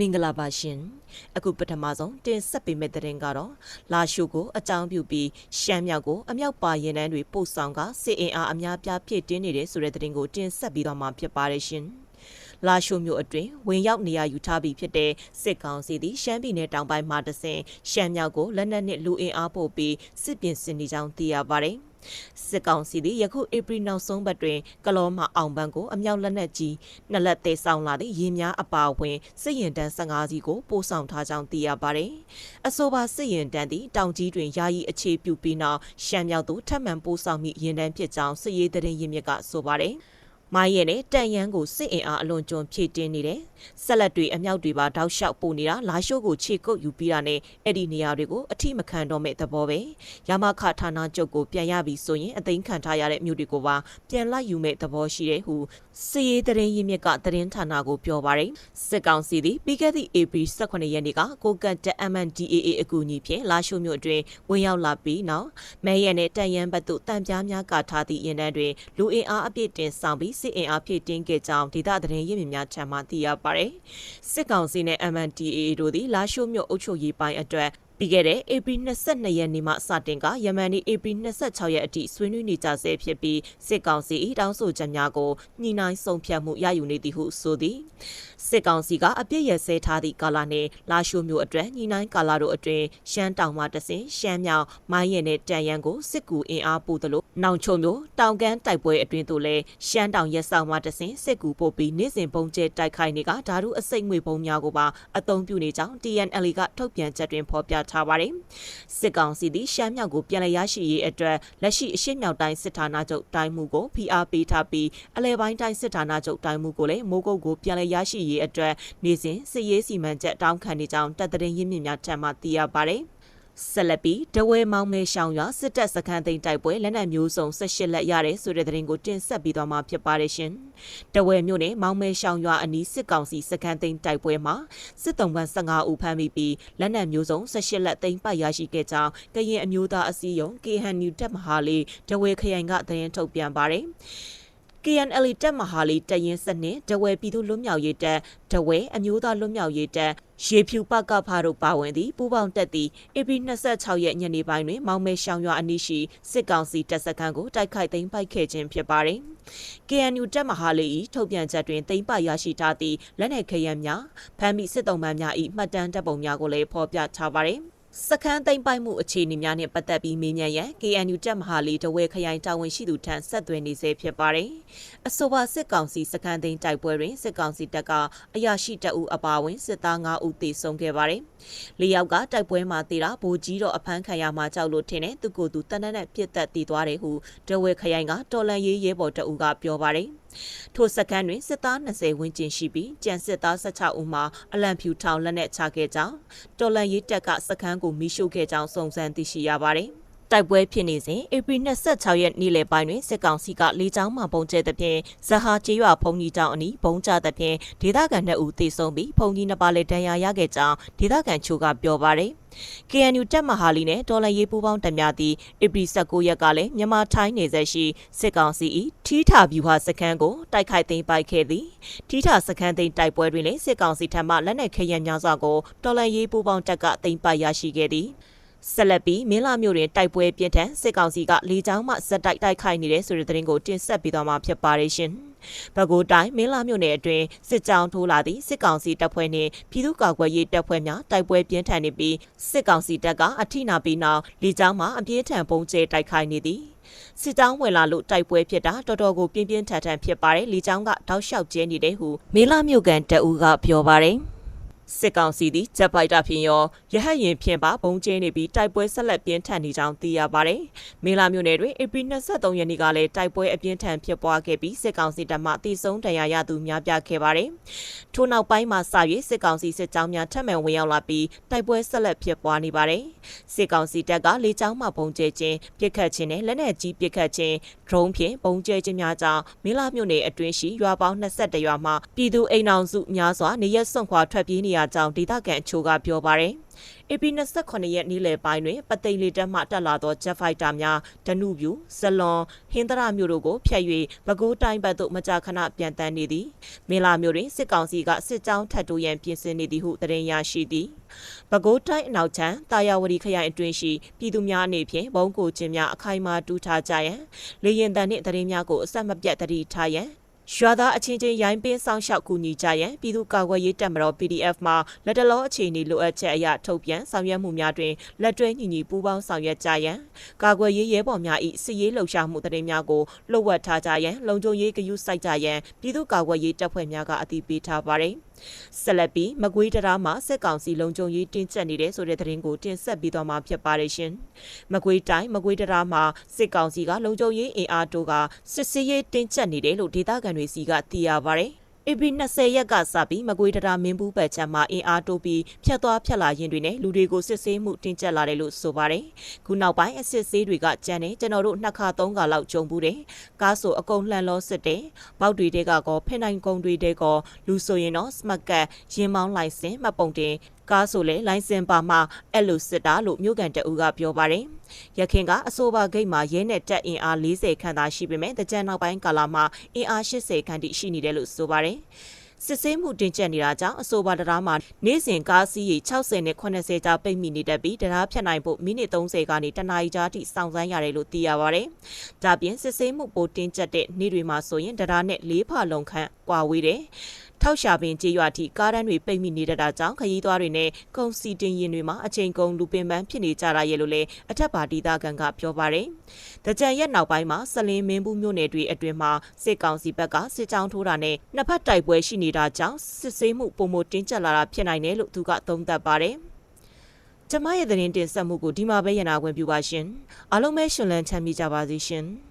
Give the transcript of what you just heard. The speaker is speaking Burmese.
မင်္ဂလာပါရှင်အခုပထမဆုံးတင်ဆက်ပေးမယ့်သတင်းကတော့လာရှိုကိုအကြောင်းပြုပြီးရှမ်းမြောက်ကိုအမြောက်ပါရင်တန်းတွေပို့ဆောင်ကစစ်အင်အားအများပြားဖြည့်တင်းနေတဲ့ဆိုတဲ့သတင်းကိုတင်ဆက်ပြီးတော့မှာဖြစ်ပါတယ်ရှင် လာရှိုမျိုးအတွင်းဝင်ရောက်နေရယူထားပြီးဖြစ်တဲ့စစ်ကောင်စီသည်ရှမ်းပြည်နယ်တောင်ပိုင်းမှာတဆင်ရှမ်းမြောက်ကိုလက်နက်နှင့်လူအင်အားပို့ပြီးစစ်ပြင်ဆင်နေကြောင်းသိရပါတယ်စစ်ကောင်စီသည်ယခုဧပြီနောက်ဆုံးပတ်တွင်ကလောမှအောင်ပန်းကိုအမြောက်လက်နက်ကြီးနှစ်လက်သေးဆောင်လာသည့်ရင်းများအပါအဝင်စစ်ရင်တန်း15စီးကိုပို့ဆောင်ထားကြောင်းသိရပါတယ်။အဆိုပါစစ်ရင်တန်းသည်တောင်ကြီးတွင်ယာယီအခြေပြုပြီးနောက်ရှမ်းမြောက်သို့ထပ်မံပို့ဆောင်မိရင်တန်းဖြစ်ကြောင်းစစ်ရေးသတင်းရင်းမြစ်ကဆိုပါတယ်။ မိုင်းရဲနဲ့တန်ရန်ကိုစစ်အင်အားအလွန်ကျွံဖြည့်တင်းနေတယ်။ဆက်လက်တွေအမြောက်တွေပါတောက်လျှောက်ပို့နေတာလာရှိုးကိုခြေကုပ်ယူပြီးတာနဲ့အဲ့ဒီနေရာတွေကိုအထိမခံတော့မဲ့သဘောပဲ။ရမခဌာနချုပ်ကိုပြန်ရပြီဆိုရင်အသိမ်းခံထားရတဲ့မြို့တွေကိုပါပြန်လိုက်ယူမဲ့သဘောရှိတယ်ဟုစစ်ရေးတရင်ရင်းမြစ်ကတရင်ဌာနကိုပြောပါတယ်။စစ်ကောင်စီသည်ပြီးခဲ့သည့် April 18ရက်နေ့ကကိုကန့်တက် MNDAA အကူအညီဖြင့်လာရှိုးမြို့အတွင်းဝင်ရောက်လာပြီးနောက်မဲရဲနဲ့တန်ရန်ဘက်သို့တံပြားများကထားသည့်ရင်တန်းတွင်လူအင်အားအပြည့်တင်ဆောင်ပြီးစစ်အင်အားဖြည့်တင်းခဲ့ကြောင်းဒေသသတင်းရင်းမြစ်များထံမှသိရပါတယ်။စစ်ကောင်စီနဲ့ MNDAA တို့သည်လာရှိုးမြို့အုပ်ချုပ်ရေးပိုင်းအတွက် ပြီးခဲ့တဲ့ April 22ရက်နေ့မှစတင်ကယမန်နေ့ April 26ရက်အထိဆွေးနွေးနေကြဆဲဖြစ်ပြီးစစ်ကောင်စီ၏တောင်းဆိုချက်များကိုညှိနှိုင်းဆုံးဖြတ်မှုရယူနေသည်ဟုဆိုသည်စစ်ကောင်စီကအပြစ်ရစဲထားသည့်ကာလနှင့်လာရှိုးမျိုးအတွက်ညှိနှိုင်းကာလတို့အတွင်းရှမ်းတောင်မှတဆင်ရှမ်းမြောင်မိုင်းရဲနဲ့တန်ရန်ကိုစစ်ကူအင်အားပို့သလိုနောင်ချုံမျိုးတောင်ကန်းတိုက်ပွဲအတွင်းသို့လည်းရှမ်းတောင်ရက်ဆောင်မှတဆင်စစ်ကူပို့ပြီးနေ့စဉ်ပုံကျဲတိုက်ခိုက်နေကဓာတုအစိတ်ငွေပုံများကိုပါအသုံးပြုနေကြောင်း TNL ကထုတ်ပြန်ချက်တွင်ဖော်ပြထားပါတယ်။စစ်ကောင်စီသည်ရှမ်းမြောက်ကိုပြန်လည်ရရှိရေးအတွက်လက်ရှိအရှိမြောက်တိုင်းစစ်ဌာနချုပ်တိုင်းမှုကိုဖိအားပေးထားပြီးအလဲပိုင်းတိုင်းစစ်ဌာနချုပ်တိုင်းမှုကိုလည်းမိုးကုတ်ကိုပြန်လည်ရရှိရေးအတွက်နေ့စဉ်စစ်ရေးစီမံချက်တောင်းခံနေကြောင်းတပ်သတင်းရင်းမြစ်များထံမှသိရပါတယ်။ ဆက်လက်ပြီးတဝဲမောင်မဲရှောင်းရွာစစ်တပ်စခန်းသိမ်းတိုက်ပွဲလက်နက်မျိုးစုံ18လက်ရတယ်ဆိုတဲ့သတင်းကိုတင်ဆက်ပြီးသွားမှာဖြစ်ပါတယ်ရှင်။တဝဲမြို့နယ်မောင်မဲရှောင်းရွာအနီးစစ်ကောင်စီစခန်းသိမ်းတိုက်ပွဲမှာစစ်တုံးပန်း15ဦးဖမ်းမိပြီးလက်နက်မျိုးစုံ18လက်သိမ်းပိုက်ရရှိခဲ့ကြောင်းကရင်အမျိုးသားအစည်းအရုံး KHNU တပ်မဟာလေးတဝဲခရိုင်ကသတင်းထုတ်ပြန်ပါတယ်။ KNL တပ်မဟာလေးတရင်စနစ်တဝဲပြည်သူ့လွတ်မြောက်ရေးတပ်တဝဲအမျိုးသားလွတ်မြောက်ရေးတပ်ရေဖြူပကဖားတို့ပါဝင်သည့်ပူးပေါင်းတပ်သည် AP 26ရက်ညနေပိုင်းတွင် မောင်မဲရှောင်းရွာအနီးရှိစစ်ကောင်စီတပ်စခန်းကိုတိုက်ခိုက်သိမ်းပိုက်ခဲ့ခြင်းဖြစ်ပါတယ်။ KNU တပ်မဟာလေး၏ထုတ်ပြန်ချက်တွင်သိမ်းပိုက်ရရှိထားသည့်လက်နက်ခဲယမ်းများဖမ်းမိစစ်တုံးမှန်များ၏မှတ်တမ်းတပ်ပုံများကိုလည်းဖော်ပြထားပါတယ်။ စခန်းသိမ်းပိုက်မှုအခြေအနေများနဲ့ပတ်သက်ပြီးမေးမြန်းရန် KNU တပ်မဟာလေးတဝဲခရိုင်တာဝန်ရှိသူထံဆက်သွယ်နေဆဲဖြစ်ပါတယ်။အဆိုပါစစ်ကောင်စီစခန်းသိမ်းတိုက်ပွဲတွင်စစ်ကောင်စီတပ်ကအရာရှိတပ်ဦးအပါအဝင်စစ်သား9ဦးသေဆုံးခဲ့ပါတယ်။လေးယောက်ကတိုက်ပွဲမှာတေတာဗိုလ်ကြီးတော်အဖမ်းခံရမှာကြောက်လို့ထင်တဲ့သူကိုယ်သူတနက်နဲ့ပြစ်သက်တည်သွားတယ်ဟုတဝဲခရိုင်ကတော်လန်ရေးရဲဘော်တအူးကပြောပါတယ်။ ထိုစခန်းတွင်စစ်သား20ဝန်းကျင်ရှိပြီးကြံစစ်သား16ဦးမှာအလံဖြူထောင်လက်နက်ချခဲ့ကြောင်းတော်လန်ရေးတပ်ကစခန်းကိုမိရှို့ခဲ့ကြောင်းစုံစမ်းသိရှိရပါတယ်။ တိုက်ပွဲဖြစ်နေစဉ်ဧပြီ26ရက်နေ့လယ်ပိုင်းတွင်စစ်ကောင်စီကလေကြောင်းမှပုံကျဲသဖြင့်ဇဟာကျေးရွာဖုန်ကြီးတောင်အနီးဘုံကျသဖြင့်ဒေသခံ2ဦးသေဆုံးပြီးဖုန်ကြီးနှစ်ပါးလည်းဒဏ်ရာရခဲ့ကြောင်းဒေသခံချို့ကပြောပါတယ်။ KNU တပ်မဟာလီနဲ့တော်လန်ရေးပူးပေါင်းတပ်များသည်ဧပြီ19ရက်ကလည်းမြန်မာထိုင်းနေဆက်ရှိစစ်ကောင်စီ၏ထီးထာဗျူဟာစခန်းကိုတိုက်ခိုက်သိမ်းပိုက်ခဲ့သည်ထီးထာစခန်းသိမ်းတိုက်ပွဲတွင်လည်းစစ်ကောင်စီထံမှလက်နက်ခဲယမ်းများစွာကိုတော်လန်ရေးပူးပေါင်းတပ်ကသိမ်းပိုက်ရရှိခဲ့သည် ဆက်လက်ပြီးမင်းလာမျိုးတွင်တိုက်ပွဲပြင်းထန်စစ်ကောင်စီကလေကြောင်းမှဇက်တိုက်တိုက်ခိုက်နေတဲ့ဆိုတဲ့သတင်းကိုတင်ဆက်ပေးသွားမှာဖြစ်ပါတယ်ရှင်။။ပဲခူးတိုင်းမင်းလာမြို့နယ်အတွင်းစစ်ကြောင်းထိုးလာသည့်စစ်ကောင်စီတပ်ဖွဲ့နှင့်ပြည်သူ့ကာကွယ်ရေးတပ်ဖွဲ့များတိုက်ပွဲပြင်းထန်နေပြီးစစ်ကောင်စီတပ်ကအထိနာပြီးနောက်လေကြောင်းမှအပြင်းထန်ပုံကျဲတိုက်ခိုက်နေသည်။စစ်တောင်းဝင်လာလို့တိုက်ပွဲဖြစ်တာတော်တော်ကိုပြင်းပြင်းထန်ထန်ဖြစ်ပါတယ်။လေကြောင်းကတောက်လျှောက်ကျဲနေတယ်ဟုမေလာမြို့ကန်တအူးကပြောပါတယ်။ စစ်ကောင်စီသည်ဂျက်ဖိုက်တာဖြင့်ရောရဟတ်ရင်ဖြင့်ပါဘုံကျင်းနေပြီးတိုက်ပွဲဆက်လက်ပြင်းထန်နေကြောင်းသိရပါတယ်။မေလာမြို့နယ်တွင်ဧပြီ23ရက်နေ့ကလည်းတိုက်ပွဲအပြင်းထန်ဖြစ်ပွားခဲ့ပြီးစစ်ကောင်စီတပ်မှတိစုံဒဏ်ရာရသူများပြားခဲ့ပါတယ်။ထို့နောက်ပိုင်းမှာစ၍စစ်ကောင်စီစစ်ကြောင်းများထပ်မံဝင်ရောက်လာပြီးတိုက်ပွဲဆက်လက်ဖြစ်ပွားနေပါတယ်။စစ်ကောင်စီတပ်ကလေကြောင်းမှဘုံကျဲခြင်းပစ်ခတ်ခြင်းနဲ့လက်နက်ကြီးပစ်ခတ်ခြင်းဒရုန်းဖြင့်ဘုံကျဲခြင်းများကြောင့်မေလာမြို့နယ်အတွင်းရှိရွာပေါင်း22ရွာမှပြည်သူအိမ်အောင်စုများစွာနေရက်စွန့်ခွာထွက်ပြေးနေရကြောင်းဒေသခံအချို့ကပြောပါတယ်။ AP 29ရက်နေ့လယ်ပိုင်းတွင်ပသိမ်လေတပ်မှတက်လာသော Jet Fighter များဒနုပြူဇလွန်ဟင်္ဒရာမြို့တို့ကိုဖျက်၍ပဲခူးတိုင်းဘက်သို့မကြာခဏပြန်တန်းနေသည်။မင်းလာမြို့တွင်စစ်ကောင်စီကစစ်ကြောင်းထပ်တိုးရန်ပြင်ဆင်နေသည်ဟုသတင်းရရှိသည်။ပဲခူးတိုင်းအနောက်ချမ်းတာယာဝတီခရိုင်အတွင်းရှိပြည်သူများအနေဖြင့်ဘုံကိုချင်းများအခိုင်အမာတူးထားကြရန်လေရင်တန်နှင့်သတင်းများကိုအဆက်မပြတ်တတိထားရန် ရွာသားအချင်းချင်းရိုင်းပင်းဆောင်ရှောက်ကူညီကြရန်ပြည်သူ့ကာကွယ်ရေးတပ်မတော် PDF မှလက်တလောအခြေအနေလိုအပ်ချက်အရထုတ်ပြန်ဆောင်ရွက်မှုများတွင်လက်တွဲညီညီပူးပေါင်းဆောင်ရွက်ကြရန်ကာကွယ်ရေးရဲဘော်များ၏စစ်ရေးလှုပ်ရှားမှုတရင်များကိုလှုပ်ဝက်ထားကြရန်လုံခြုံရေးဂရုစိုက်ကြရန်ပြည်သူ့ကာကွယ်ရေးတပ်ဖွဲ့များကအတည်ပြုထားပါသည် ဆက်လက်ပြီးမကွေးတရားမှာစစ်ကောင်စီလုံခြုံရေးတင်းကျပ်နေတဲ့ဆိုတဲ့သတင်းကိုတင်ဆက်ပြီးတော့မှာဖြစ်ပါတယ်ရှင်။မကွေးတိုင်းမကွေးတရားမှာစစ်ကောင်စီကလုံခြုံရေးအင်အားတိုးကစစ်ဆေးရေးတင်းကျပ်နေတယ်လို့ဒေသခံတွေစီကသိရပါတယ်။ AP 20ရက်ကစပြီးမကွေးတရာမင်းဘူးပတ်ချမ်းမှာအင်အားတိုးပြီးဖြတ်သွားဖြတ်လာရင်တွေနဲ့လူတွေကိုစစ်ဆေးမှုတင်းကျပ်လာတယ်လို့ဆိုပါတယ်။ခုနောက်ပိုင်းအစစ်ဆေးတွေကကြမ်းနေကျွန်တော်တို့နှစ်ခါသုံးခါလောက်ကြုံဘူးတယ်။ကားဆိုအကုန်လှန်လောစစ်တယ်။ပေါက်တွေတဲကကောဖင်နိုင်ကုန်းတွေတဲကောလူဆိုရင်တော့စမတ်ကတ်ရင်မောင်းလိုက်စင်မှတ်ပုံတင် ကားဆိုလေလိုင်စင်ပါမှာအဲ့လိုစစ်တာလို့မြို့ကန်တအူကပြောပါတယ်။ရခင်ကအဆိုပါဂိတ်မှာရဲနဲ့တက်အင်အား40ခန့်သာရှိပေမဲ့တကြံနောက်ပိုင်းကာလမှာအင်အား80ခန့်တိရှိနေတယ်လို့ဆိုပါတယ်။စစ်ဆေးမှုတင်ကျပ်နေတာကြောင့်အဆိုပါတရားမှာနေ့စဉ်ကားစီးရေ60နဲ့80ကြားပိတ်မိနေတတ်ပြီးတရားဖြတ်နိုင်ဖို့မိနစ်30ကနေတနာရီကြားထိစောင့်ဆိုင်းရတယ်လို့သိရပါဗျ။ဒါပြင်စစ်ဆေးမှုပိုတင်ကျပ်တဲ့နေ့တွေမှာဆိုရင်တရားနဲ့၄ဖာလုံခန့်ကွာဝေးတယ်။ ထောက်ရှာပင်ကြေးရွာထိကားတန်းတွေပိတ်မိနေတတ်တာကြောင့်ခရီးသွားတွေနဲ့ကုန်စီတင်ရင်တွေမှာအချိန်ကုန်လူပင်ပန်းဖြစ်နေကြတာရဲ့လို့လည်းအထက်ပါဒေသခံကပြောပါတယ်။တကြံရက်နောက်ပိုင်းမှာစလင်းမင်းဘူးမြို့နယ်တွေအတွင်မှာစစ်ကောင်စီဘက်ကစစ်ကြောင်းထိုးတာနဲ့နှစ်ဖက်တိုက်ပွဲရှိနေတာကြောင့်စစ်ဆေးမှုပုံမတင်းကျပ်လာတာဖြစ်နိုင်တယ်လို့သူကသုံးသပ်ပါတယ်။ကျမရဲ့သတင်းတင်ဆက်မှုကိုဒီမှာပဲရနာခွင့်ပြုပါရှင်။အားလုံးပဲရှင်လန်းချမ်းမြေ့ကြပါစေရှင်။